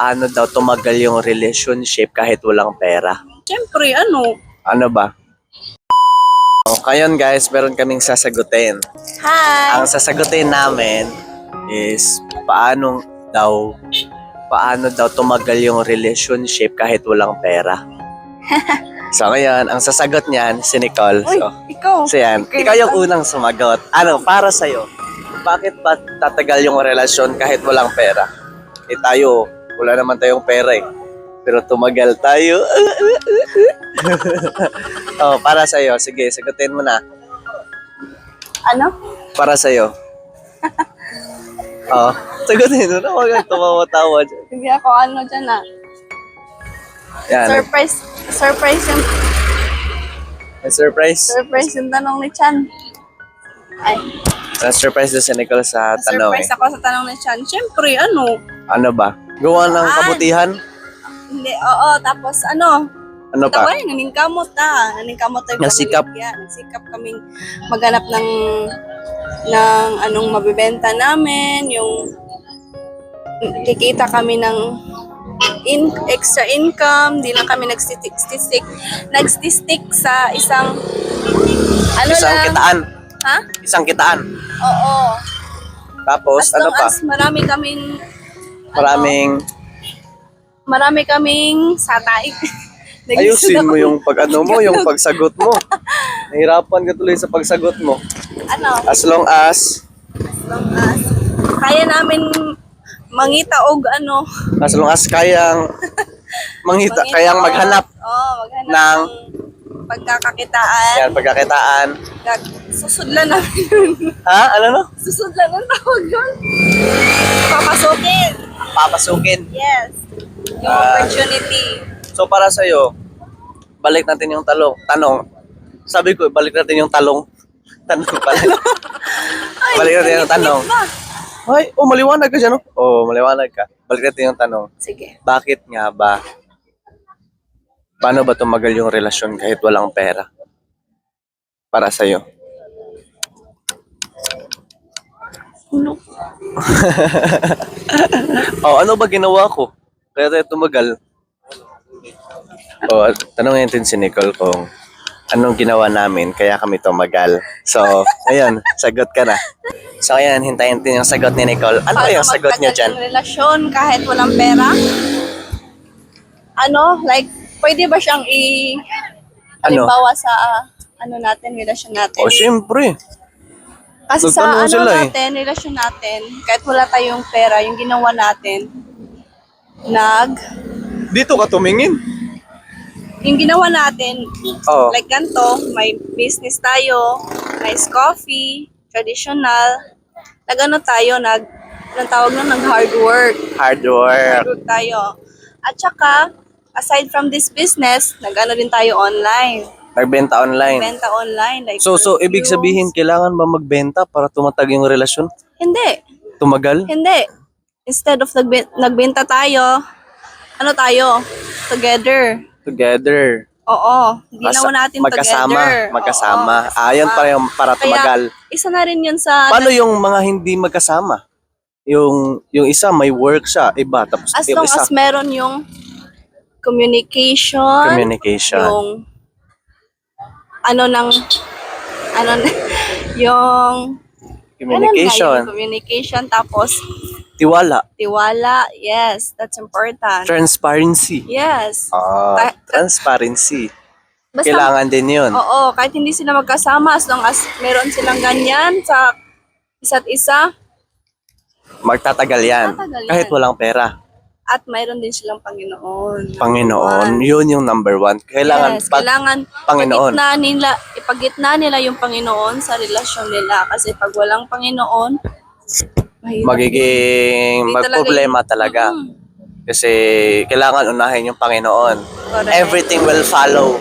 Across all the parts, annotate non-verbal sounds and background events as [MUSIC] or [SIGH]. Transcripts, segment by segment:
paano daw tumagal yung relationship kahit walang pera? Siyempre, ano? Ano ba? O, Ngayon guys, meron kaming sasagutin. Hi! Ang sasagutin namin is paano daw paano daw tumagal yung relationship kahit walang pera. [LAUGHS] so ngayon, ang sasagot niyan si Nicole. Uy, So, ikaw. so yan, Okay, ikaw yung unang sumagot. Ano, para sa'yo, bakit ba tatagal yung relasyon kahit walang pera? Eh tayo, wala naman tayong pera eh. Pero tumagal tayo. [LAUGHS] oh, para sa'yo. Sige, sagutin mo na. Ano? Para sa'yo. [LAUGHS] oh, sagutin mo na. Huwag kang tumawa-tawa dyan. Hindi ako ano dyan ah. Yan. Surprise. Surprise yung, May surprise. surprise yung tanong ni Chan. Ay, Na-surprise doon si Nicole sa tanong eh. surprise ako sa tanong ni Chan. Siyempre, ano? Ano ba? Gawa ng kabutihan? Hindi, oo. Tapos ano? Ano pa? Tawa rin, naningkamot ah. Naningkamot tayo. Nasikap. pamilya. Nasikap kaming maghanap ng ng anong mabibenta namin, yung kikita kami ng in, extra income, di lang kami nagstistick stick, nagstistick sa isang ano Isang lang, kitaan. ha? Isang kitaan. Oo. Tapos, As ano pa? as marami kaming Maraming... marami kaming satay. [LAUGHS] Ayusin mo yung pag ano mo, yung pagsagot mo. Nahirapan ka tuloy sa pagsagot mo. ano, As long as, as long as kaya namin mangita og ano, as long as kayang mangita, [LAUGHS] mangita kayang maghanap oh, maghanap ng pagkakakitaan. yan, pagkakitaan. Gag, susudlan namin yun. Ha? Ano no? susudlan ang tawag yun. Papasukin. Papasukin. Yes. Yung Ah. opportunity. So para sa iyo, balik natin yung talong, tanong. Sabi ko, balik natin yung talong. [LAUGHS] Tanong pala. Ay, [LAUGHS] Balik natin yung tanong. ba? Ay, oh, maliwanag ka dyan, no? Oh, maliwanag ka. Balik natin yung tanong. Sige. Bakit nga ba? Paano ba tumagal yung relasyon kahit walang pera? Para sa'yo. Ano? [LAUGHS] Oh, ano ba ginawa ko? Kaya tayo tumagal. Oh, tanongin natin si Nicole kung anong ginawa namin kaya kami tumagal. So, ayun, sagot ka na. So, ayan, hintayin natin yung sagot ni Nicole. Ano Paano yung sagot niya dyan? relasyon kahit walang pera? Ano? Like, pwede ba siyang i... Ano? Halimbawa sa ano natin, relasyon natin. Oh, syempre. Kasi sa nagtanong ano sila eh. natin, relasyon natin, kahit wala tayong pera, yung ginawa natin, nag, Dito ka tumingin. yung ginawa natin, Oh. like ganito, may business tayo, nice coffee, traditional, nag-ano tayo, nag, anong tawag nun, nag hard work. Hard work. Hard work tayo. At saka, aside from this business, nag-ano din tayo online. Nagbenta online. Benta online. Like So, so ibig sabihin, kailangan ba magbenta para tumatag yung relasyon? Hindi. Tumagal? Hindi. Instead of nagbe- nagbenta tayo, ano tayo? Together. Together. Oo. Ginawa natin magkasama, together. Magkasama. Oo, Ah, yan para, yung, para Kaya, tumagal. isa na rin yun sa... Paano yung mga hindi magkasama? Yung yung isa may work siya, iba tapos as yung long isa as meron yung communication, communication. yung ano ng ano [LAUGHS] yung communication, ano yung communication tapos tiwala, tiwala yes that's important transparency. yes Ah, transparency. basta Kailangan din 'yun. oo kahit hindi sila magkasama as long as meron silang ganyan sa isa't isa Magtatagal 'yan Magtatagal yan. kahit walang pera. At mayroon din silang Panginoon Panginoon, 'yun yung number one. Kailangan yes, pag kailangan Panginoon. ipagitna nila, ipagitna nila yung Panginoon sa relasyon nila. Kasi pag walang Panginoon, mahirap. magiging Hindi talaga magproblema talaga. Mm, Kasi kailangan unahin yung Panginoon. correct. Everything will follow.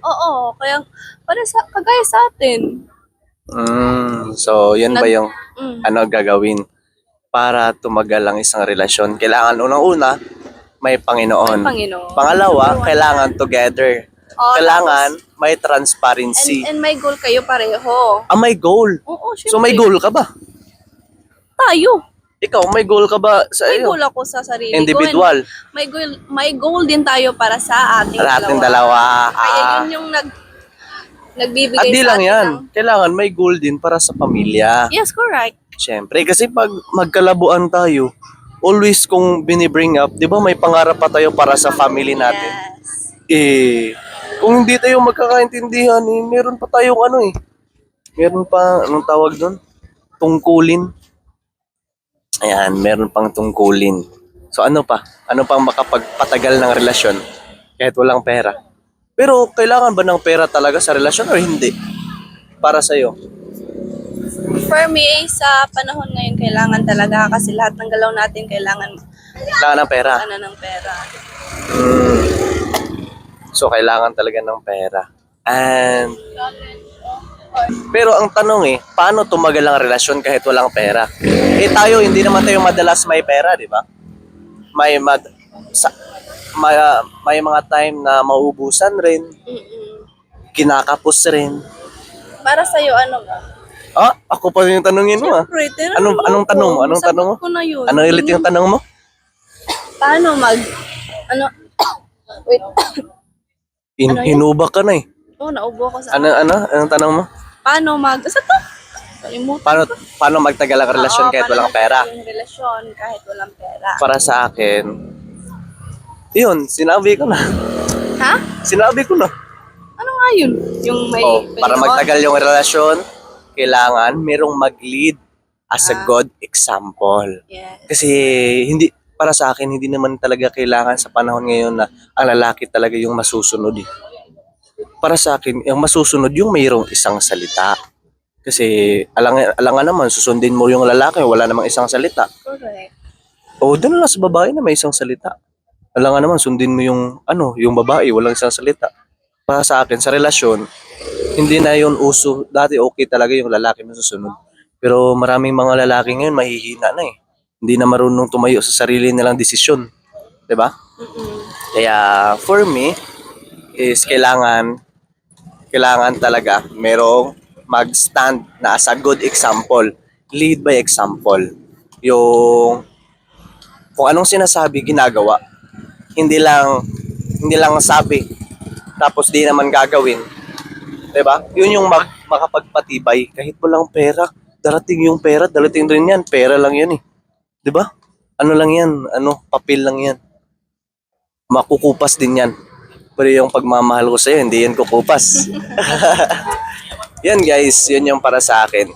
Oo, kaya para sa, kagaya sa atin. Mm, so, yun ba Nag- yung Mm. ano gagawin para tumagal ang isang relasyon? Kailangan unang-una, may Panginoon. May Panginoon. Pangalawa, kailangan together. Oo, kailangan may And, transparency. and may goal kayo pareho. ah, may goal. Oo, syempre. So, may goal ka ba? Tayo. Ikaw, may goal ka ba sa May iyo? goal ako sa sarili ko. Individual. and May goal, may goal din tayo para sa ating Sa ating dalawa. Kaya Ah. yun yung nag, nagbibigay At di sa lang atin yan. ng- Kailangan may goal din para sa pamilya. Yes, correct. Siyempre, kasi pag magkalabuan tayo, always kung binibring up, di ba may pangarap pa tayo para sa family natin? Yes. Eh, kung hindi tayo magkakaintindihan, eh, meron pa tayong ano eh. Meron pa, anong tawag doon? Tungkulin. Ayan, meron pang tungkulin. So ano pa? Ano pang makapagpatagal ng relasyon kahit walang pera? Pero kailangan ba ng pera talaga sa relasyon or hindi? Para sa'yo. For me, sa panahon ngayon, kailangan talaga kasi lahat ng galaw natin kailangan Kailangan ng pera. ano ng pera. Mm. So, kailangan talaga ng pera. And, pero ang tanong eh, paano tumagal ang relasyon kahit walang pera? Eh tayo, hindi naman tayo madalas may pera, di ba? May, mad, sa, may, may mga time na maubusan rin, Mm-mm. kinakapos rin. Para sa'yo, ano ba? Ah, ako pa yung tanongin mo ah. Siyempre, tinanong Anong- mo anong tanong mo? Anong Sagot tanong mo? ko na yun. Ano ulit yung tanong mo? Paano mag... Ano? Wait. In, Ano yun? ka na eh. Oh, naubo ako sa... Ano, ano? Anong tanong mo? Paano mag... Sa to? Kalimutan. Paano, paano magtagal ang relasyon Oo, kahit paano walang pera? Yung relasyon kahit walang pera. Para sa akin, yun, sinabi ko na. Ha? Sinabi ko na. Ano nga yun? Yung may... Oh, para magtagal yung relasyon, kailangan merong mag-lead as a Ah. good example. Yes. Kasi hindi para sa akin hindi naman talaga kailangan sa panahon ngayon na ang lalaki talaga yung masusunod. Eh. Para sa akin, yung masusunod yung mayroong isang salita. Kasi alang alangan naman susundin mo yung lalaki, wala namang isang salita. Correct. O doon lang sa babae na may isang salita. Alangan naman sundin mo yung ano, yung babae, walang isang salita. Para sa akin sa relasyon, hindi na yun uso. Dati okay talaga yung lalaki na susunod. Pero maraming mga lalaki ngayon mahihina na eh. Hindi na marunong tumayo sa sarili nilang desisyon. ba? Mm-mm. Kaya for me is kailangan kailangan talaga merong mag-stand na as a good example. Lead by example. Yung kung anong sinasabi, ginagawa. Hindi lang hindi lang sabi tapos di naman gagawin. 'Di ba? Yun yung mag, makapagpatibay kahit walang pera. Darating yung pera, darating rin yan. Pera lang yan eh. 'Di ba? Ano lang yan? Ano? Papel lang yan makukupas din yan. Pero yung pagmamahal ko sa'yo, hindi yan kukupas. [LAUGHS] yan guys, yun yung para sa akin.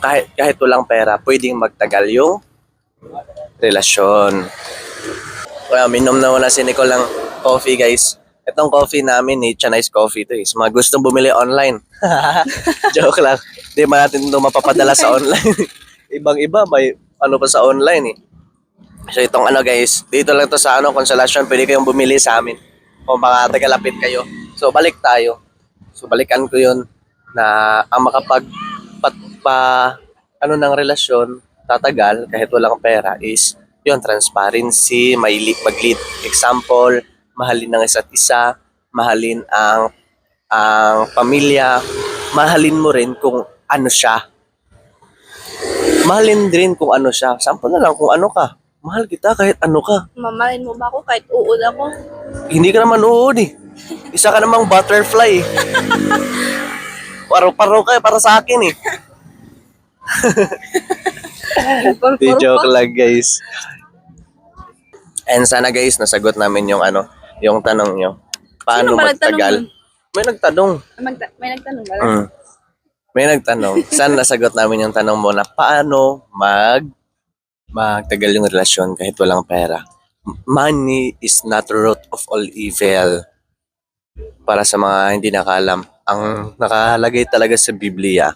Kahit, kahit walang pera, pwedeng magtagal yung relasyon. Well, minom na wala si Nicole ng coffee guys. Itong coffee namin, Nature Nice Coffee to eh. Sa mga gustong bumili online. [LAUGHS] Joke lang. Hindi man natin ito mapapadala sa online. [LAUGHS] Ibang-iba, may ano pa sa online eh. So itong ano guys, dito lang to sa ano, Consolation, pwede kayong bumili sa amin. Kung mga tagalapit kayo. So balik tayo. So balikan ko yun na ang makapag pa, ano ng relasyon, tatagal kahit walang pera is yun, transparency, mag-lead example, mahalin ng isa't isa, mahalin ang ang pamilya, mahalin mo rin kung ano siya. Mahalin din kung ano siya. Sample na lang kung ano ka. Mahal kita kahit ano ka. Mamahalin mo ba ako kahit uod ako? Hindi ka naman uod eh. Isa ka namang butterfly eh. [LAUGHS] Paro-paro ka eh, para sa akin eh. [LAUGHS] [LAUGHS] Di joke lang guys. And sana guys, nasagot namin yung ano, yung tanong nyo. Paano Sino ba nagtanong magtagal? nun? May nagtanong. Magta- may nagtanong ba? Mm. May nagtanong. Sana nasagot namin yung tanong mo na paano mag magtagal yung relasyon kahit walang pera. Money is not the root of all evil. Para sa mga hindi nakaalam, ang nakalagay talaga sa Biblia,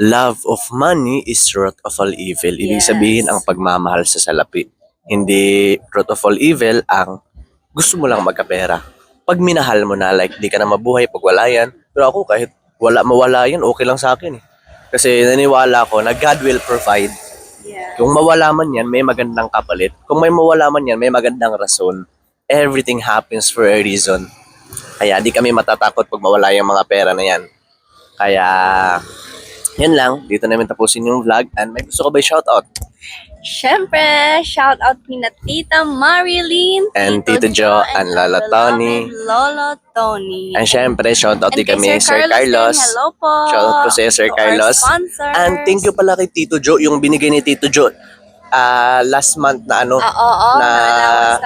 love of money is root of all evil. Ibig Yes. sabihin ang pagmamahal sa salapi. Hindi root of all evil ang gusto mo lang magkapera. Pag minahal mo na, like, di ka na mabuhay pag wala yan. Pero ako, kahit wala mawala yan, okay lang sa akin eh. Kasi naniwala ko na God will provide. Yeah. Kung mawala man yan, may magandang kapalit. Kung may mawala man yan, may magandang rason. Everything happens for a reason. Kaya di kami matatakot pag mawala yung mga pera na yan. Kaya, Yan lang. Dito namin tapusin yung vlog. And may gusto ko ba shoutout? Siyempre, shout out kina Tita Marilyn, And Tito Jo, and Lola Tony. Lolo Tony. And syempre, shoutout din kami, Sir Carlos. din, hello po. Shoutout po sa'yo, Sir To our Carlos. sponsors. And thank you pala kay Tito Jo, yung binigay ni Tito Jo ah, last month na ano, Ah, oo, na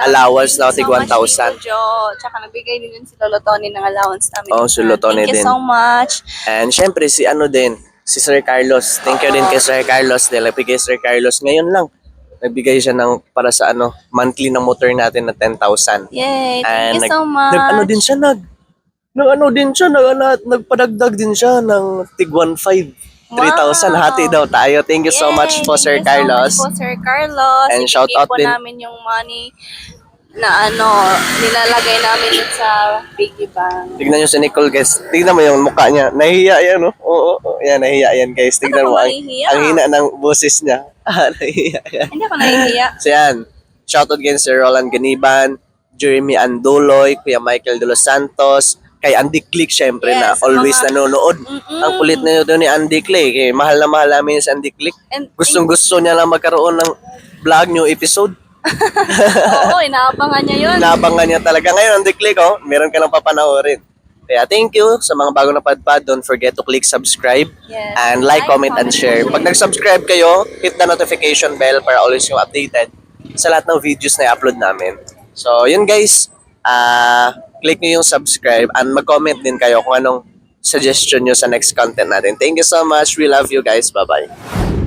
allowance na Thank tig you so much, 1,000. Tito Jo. Tsaka nagbigay din yun si Lolo Tony ng allowance namin. Oo, si Lolo Tony Thank din. you so much. And syempre, si ano din, si Sir Carlos. Thank you din kay Sir Carlos. Dahil nagbigay Sir Carlos ngayon lang. Nagbigay siya ng para sa ano, monthly ng motor natin na 10,000. Yay, thank And you nag- so much. Nag ano din siya, nag, nag ano din siya, nag, ano, nagpadagdag din siya ng tig 1,500. 3,000 Wow. hati daw tayo. Thank you so Yay, much po Sir thank you Carlos. So much po, Sir Carlos. And Ibigay shout out po din- namin yung money na ano, nilalagay namin dun sa piggy bank. Tignan nyo si Nicole guys. Tignan mo yung mukha niya. Nahihiya yan, no? Oo, oo. Yan, nahihiya yan guys. Tignan Ano mo. Ang, nahihiya? ang hina ng boses niya. [LAUGHS] Ah, nahihiya yan. Hindi ako nahihiya. So yan. Shoutout again si Roland Ganiban, Jeremy Anduloy, Kuya Michael De Los Santos, kay Andy Click syempre na Yes, sa always mga- nanonood. Mm-mm. Ang kulit na yun ni Andy Click. Eh, mahal na mahal namin si Andy Click. And Gustong gusto niya lang magkaroon ng vlog new episode. Oo, inaabangan niya yun. Naabangan niya talaga. Ngayon, Andy Click, oh, meron ka ng papanoorin. Kaya thank you sa mga bagong napadpad. Don't forget to click subscribe Yes. and like, comment, and share. Pag nag-subscribe kayo, hit the notification bell para always yung updated sa lahat ng videos na i-upload namin. So, yun guys. ah click nyo yung subscribe and mag-comment din kayo kung anong suggestion nyo sa next content natin. Thank you so much. We love you guys. Bye-bye.